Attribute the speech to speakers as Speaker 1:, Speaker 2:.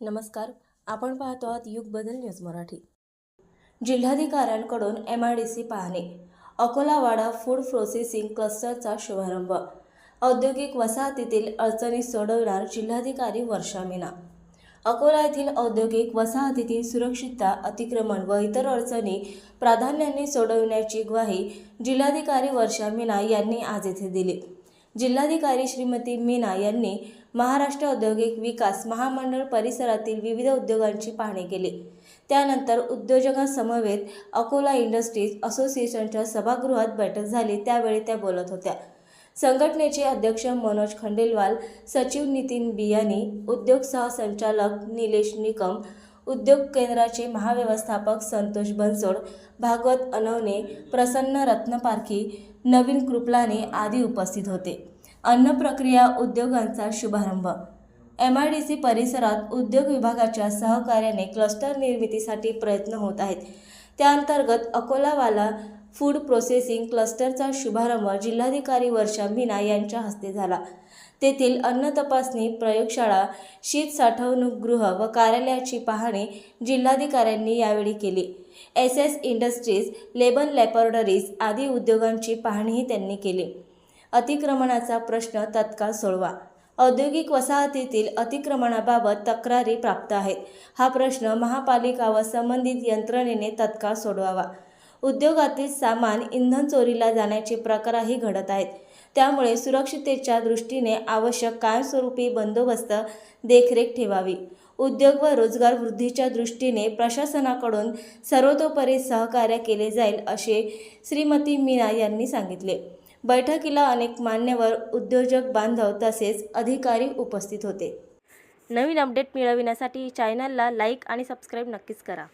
Speaker 1: नमस्कार आपण पाहतो आहात युग बदल न्यूज मराठी. जिल्हाधिकाऱ्यांकडून एम आय डी सी पाहणे. अकोलावाडा फूड प्रोसेसिंग क्लस्टरचा शुभारंभ. औद्योगिक वसाहतीतील अडचणी सोडवणार जिल्हाधिकारी वर्षा मीना. अकोला येथील औद्योगिक वसाहतीतील सुरक्षितता अतिक्रमण व इतर अडचणी प्राधान्याने सोडविण्याची ग्वाही जिल्हाधिकारी वर्षा मीना यांनी आज येथे दिली. जिल्हाधिकारी श्रीमती मीना यांनी महाराष्ट्र औद्योगिक विकास महामंडळ परिसरातील विविध उद्योगांची पाहणी केली. त्यानंतर उद्योजकांसमवेत अकोला इंडस्ट्रीज असोसिएशनच्या सभागृहात बैठक झाली. त्यावेळी त्या बोलत होत्या. संघटनेचे अध्यक्ष मनोज खंडेलवाल सचिव नितीन बियानी उद्योग सहसंचालक निलेश निकम उद्योग केंद्राचे महाव्यवस्थापक संतोष बनसोड भागवत अनवणे प्रसन्न रत्नपारखी नवीन कृपलाने आदी उपस्थित होते. अन्न प्रक्रिया उद्योगांचा शुभारंभ. एम आय डी सी परिसरात उद्योग विभागाच्या सहकार्याने क्लस्टर निर्मितीसाठी प्रयत्न होत आहेत. त्याअंतर्गत अकोलावाला फूड प्रोसेसिंग क्लस्टरचा शुभारंभ जिल्हाधिकारी वर्षा मीना यांच्या हस्ते झाला. तेथील अन्न तपासणी प्रयोगशाळा शीत साठवणूकगृह व कार्यालयाची पाहणी जिल्हाधिकाऱ्यांनी यावेळी केली. एस एस इंडस्ट्रीज लेबन लॅबॉरेटरीज आदी उद्योगांची पाहणीही त्यांनी केली. अतिक्रमणाचा प्रश्न तत्काळ सोडवा. औद्योगिक वसाहतीतील अतिक्रमणाबाबत तक्रारी प्राप्त आहेत. हा प्रश्न महापालिका व संबंधित यंत्रणेने तत्काळ सोडवावा. उद्योगातील सामान इंधन चोरीला जाण्याचे प्रकारही घडत आहेत. त्यामुळे सुरक्षितेच्या दृष्टीने आवश्यक कायमस्वरूपी बंदोबस्त देखरेख ठेवावी. उद्योग व रोजगार वृद्धीच्या दृष्टीने प्रशासनाकडून सर्वतोपरी सहकार्य केले जाईल असे श्रीमती मीना यांनी सांगितले. बैठकीला अनेक मान्यवर उद्योजक बांधव तसेच अधिकारी उपस्थित होते. नवीन अपडेट मिळविण्यासाठी चॅनलला लाईक आणि सबस्क्राईब नक्कीच करा.